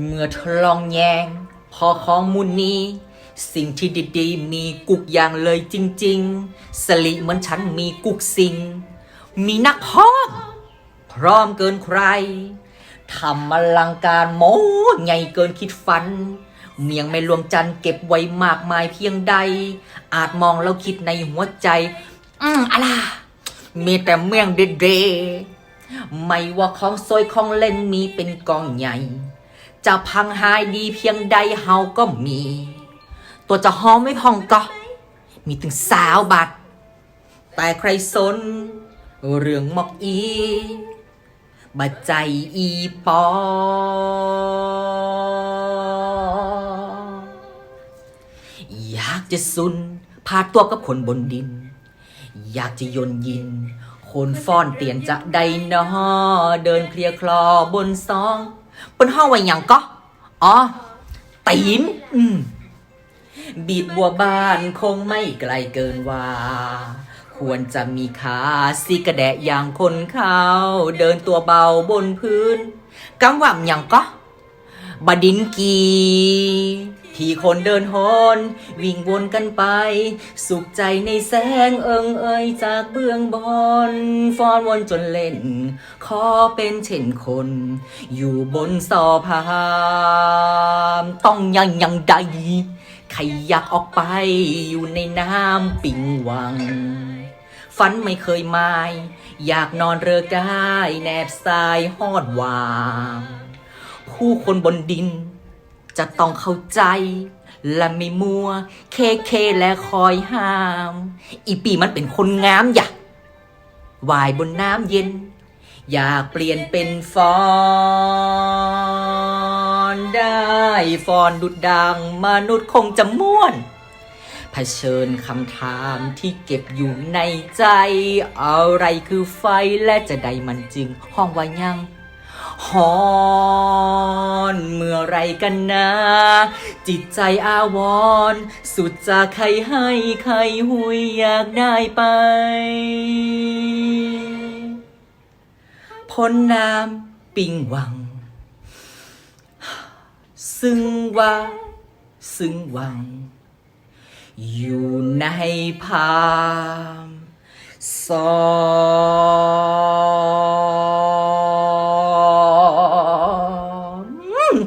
เมื่อเธอลองแยง พอข้อมูลนี้ สิ่งที่ดีๆ มีกุกอย่างเลยจริง ๆ สลิเหมือนฉันมีกุกสิ่งมีนักพอกพร้อมเกินใครทำอลังการโม้ใหญ่เกินคิดฝัน เมียงไม่ลวงจันเก็บไว้มากมายเพียงใด อาจมองแล้วคิดในหัวใจ อืมอะไรมีแต่เมียงเด็ดๆไม่ว่าของสวยของเล่นมีเป็นกองใหญ่ จะพังหายดีเพียงใดเฮาก็มี ตัวจะหอมไม่พองก็ มีถึงสาวบาทแต่ใครสน เรื่องหมอกอีบัดใจอีปอ อยากจะสุน พาตัวกับคนบนดิน อยากจะยนยิน คนฟ้อนเตียนจะได้นอเดินเคลียร์คลอบนซอง ปุ้นห้องไว้หยังก็อ๋อตีนอืมบีดบัวบานคงไม่ไกลเกินว่า ควรจะมีขาสิกระแดะอย่างคนเขาเดินตัวเบาบนพื้นกังว่ำอย่างก็บดินกี ที่คนเดินหอนวิ่งวนกันไป สุขใจในแสงเอิงเอ่ยจากเบื้องบนฟ้อนวนจนเล่น ขอเป็นเช่นคน อยู่บนสอพามต้องยังยังใดใครอยากออกไปอยู่ในน้ำปิงวัง ฝันไม่เคยมาย อยากนอนเรือกายแนบสายหอดวามผู้คนบนดิน จะต้องเข้าใจ และไม่มัว เคเคและคอยห้าม อีปีมันเป็นคนงามอย่าวายบนน้ำเย็น อยากเปลี่ยนเป็นฟอนได้ฟอนดุดดังมนุษย์คงจะม่วนเผชิญคำถามที่เก็บอยู่ในใจ อะไรคือไฟและจะได้มันจึงห้องว่ายังฮอน ไรกันนะ จิตใจอาวร สุดจากใครให้ใครหุยอยากได้ไปพ้นน้ำปิงวัง ซึ่งว่าซึ่งวัง อยู่ในพามสอง